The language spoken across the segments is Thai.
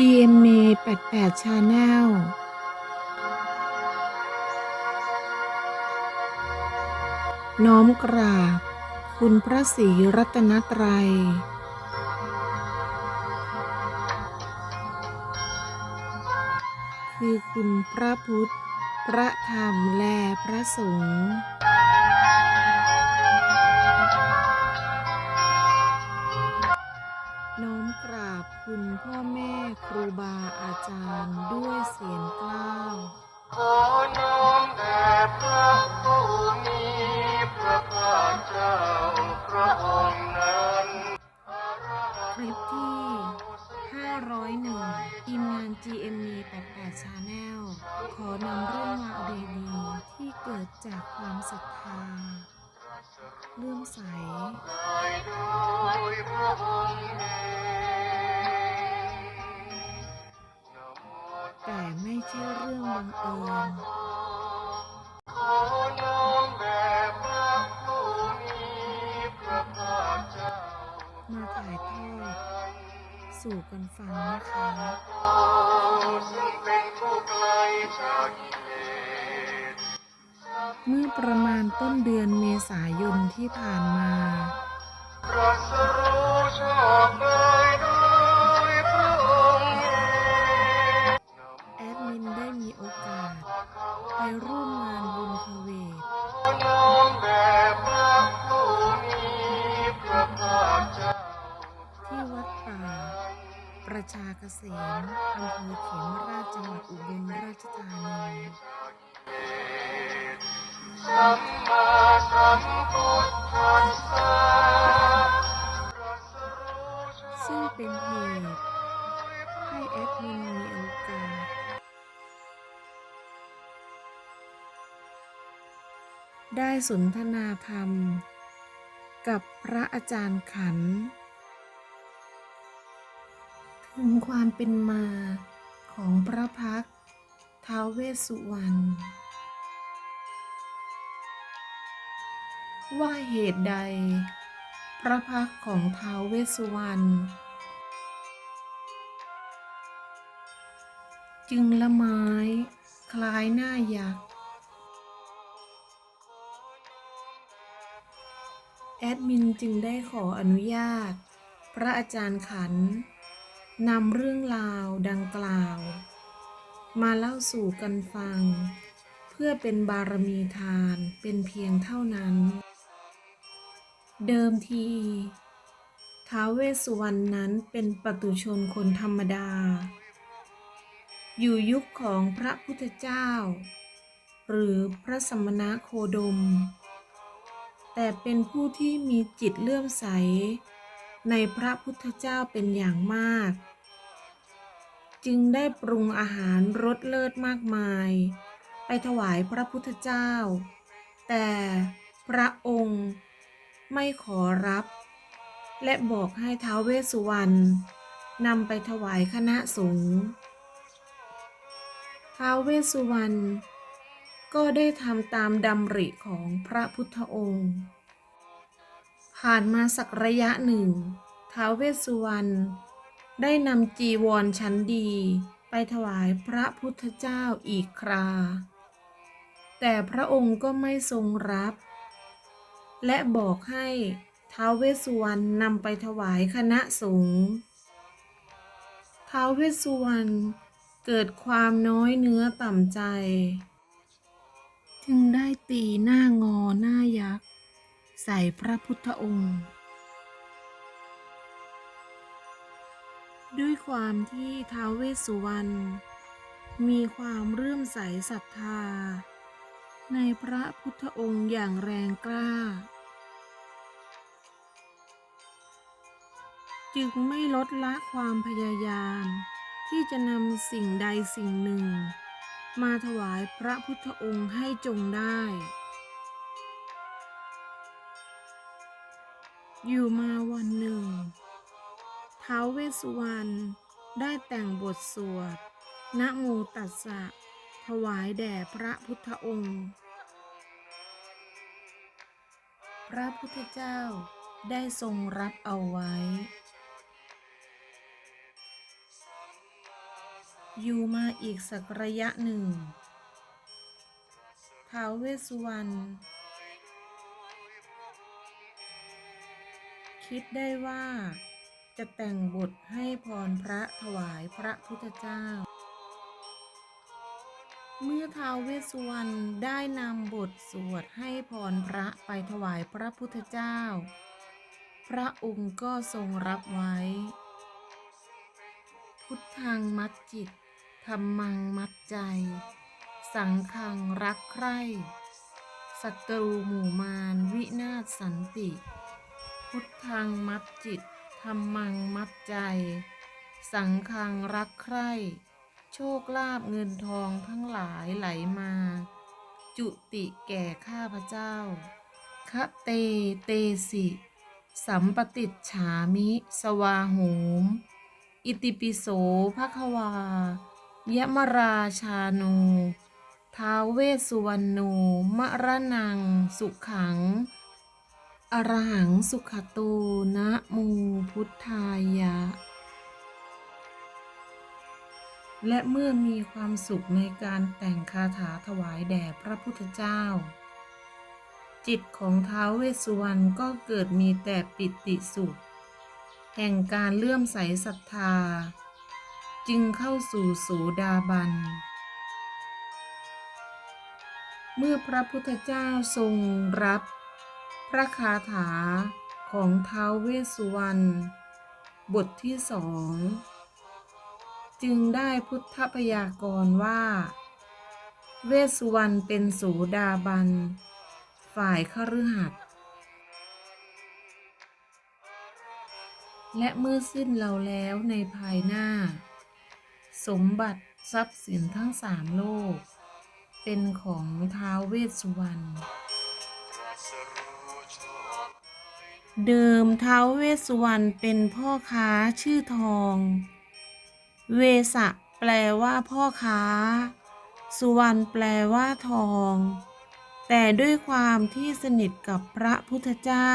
GMA 88 Channel น้อมกราบ คุณพระศรีรัตนตรัย คือคุณพระพุทธ พระธรรมและพระสงฆ์ คลิปที่ 501 ทีมงาน GME 88 Channel ขอนำเรื่องราวดีๆที่เกิดจากความศรัทธา สู่กันฟังนะคะเป็นผู้ไกลจากกิเลสเมื่อประมาณต้นเดือนเมษายนที่ผ่านมา ประชาเกษมอำเภอเขมราชจังหวัดอุบลราชธานีสัมมาสัมพุทธัสสะซึ่งเป็นเหตุให้แอดมินมีโอกาส ได้สนทนาธรรม กับพระอาจารย์ขัน ถึงความเป็นมาของพระพักท้าวเวสสุวรรณว่าเหตุใด พระพักของท้าวเวสสุวรรณจึงละไม้คล้ายหน้ายักษ์ แอดมินจึงได้ขออนุญาต พระอาจารย์ขัน นำเรื่องราวดังกล่าว มาเล่าสู่กันฟัง เพื่อเป็นบารมีทานเป็นเพียงเท่านั้น เดิมทีท้าวเวสสุวรรณนั้นเป็นปตุชนคนธรรมดา อยู่ยุคของพระพุทธเจ้า หรือพระสมณะโคดม แต่เป็นผู้ที่มีจิตเลื่อมใส ในพระพุทธเจ้าเป็นอย่างมาก จึงได้ปรุงอาหารรสเลิศมากมาย ไปถวายพระพุทธเจ้า แต่พระองค์ไม่ขอรับ และบอกให้ท้าวเวสสุวรรณนำไปถวายคณะสงฆ์ท้าวเวสสุวรรณก็ได้ทำตามดำริของพระพุทธองค์ ผ่านมาสักระยะหนึ่งท้าวเวสสุวรรณ ได้นำจีวรชั้นดี ไปถวายพระพุทธเจ้าอีกครา แต่พระองค์ก็ไม่ทรงรับ และบอกให้ท้าวเวสสุวรรณนำไปถวายคณะสงฆ์ท้าวเวสสุวรรณเกิดความน้อยเนื้อต่ำใจ จึงได้ตีหน้างอหน้ายักษ์ ใส่พระพุทธองค์ ด้วยความที่ท้าวเวสสุวรรณมีความเรื่มใสศรัทธา ในพระพุทธองค์อย่างแรงกล้า จึงไม่ลดละความพยายาม ที่จะนำสิ่งใดสิ่งหนึ่ง มาถวายพระพุทธองค์ให้จงได้ อยู่มาวันหนึ่ง ท้าวเวสสุวรรณได้แต่งบทสวดนะโมตัสสะ ถวายแด่พระพุทธองค์ พระพุทธเจ้าได้ทรงรับเอาไว้ อยู่มาอีกสักระยะหนึ่ง ท้าวเวสสุวรรณคิดได้ว่า จะแต่งบทให้พรพระถวายพระพุทธเจ้า เมื่อท้าวเวสสุวรรณได้นำบทสวดให้พรพระไปถวายพระพุทธเจ้า พระองค์ก็ทรงรับไว้ พุทธังมัดจิตธรรมังมัดใจ สังขังรักใคร่ศัตรูหมู่มารวินาศสันติ พุทธังมัดจิต รรมังมัดใจ สังขังรักใคร่ โชคลาภเงินทองทั้งหลายไหลมา จุติแก่ข้าพเจ้าคะเตเตสิ สัมปติฉามิ สวาโหม อิติปิโสภควายมราชาโนท้าเวสุวรรณโนมรนัง สุขัง อรหังสุขโตนะโมพุทธายะ และเมื่อมีความสุขในการแต่งคาถาถวายแด่พระพุทธเจ้า จิตของท้าวเวสสุวรรณก็เกิดมีแต่ปิติสุข แห่งการเลื่อมใสศรัทธา จึงเข้าสู่โสดาบัน เมื่อพระพุทธเจ้าทรงรับ พระคาถาของท้าวเวสสุวรรณ บทที่สอง จึงได้พุทธพยากรณ์ว่า เวสสุวรรณเป็นโสดาบัน ฝ่ายคฤหัสถ์และเมื่อสิ้นเราแล้วในภายหน้า สมบัติทรัพย์สินทั้งสามโลก เป็นของท้าวเวสสุวรรณ เดิมท้าวเวสสุวรรณเป็นพ่อค้าชื่อทอง เวสะแปลว่าพ่อค้า สุวรรณแปลว่าทอง แต่ด้วยความที่สนิทกับพระพุทธเจ้า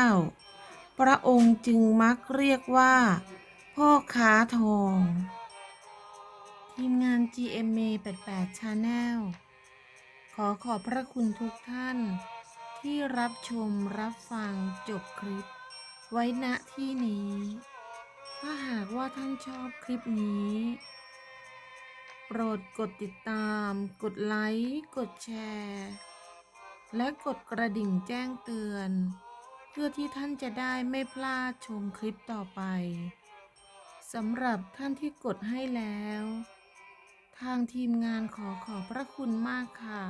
พระองค์จึงมักเรียกว่าพ่อค้าทอง ทีมงาน GMA 88 Channel ขอขอบพระคุณทุกท่านที่รับชมรับฟังจบคลิป ไว้ณที่นี้ ถ้าหากว่าท่านชอบคลิปนี้ โปรดกดติดตาม กดไลค์ กดแชร์ และกดกระดิ่งแจ้งเตือน เพื่อที่ท่านจะได้ไม่พลาดชมคลิปต่อไปสำหรับท่านที่กดให้แล้ว ทางทีมงานขอขอบพระคุณมากค่ะ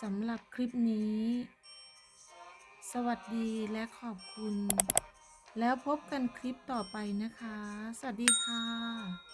สำหรับคลิปนี้ สวัสดีและขอบคุณ แล้วพบกันคลิปต่อไปนะคะ สวัสดีค่ะ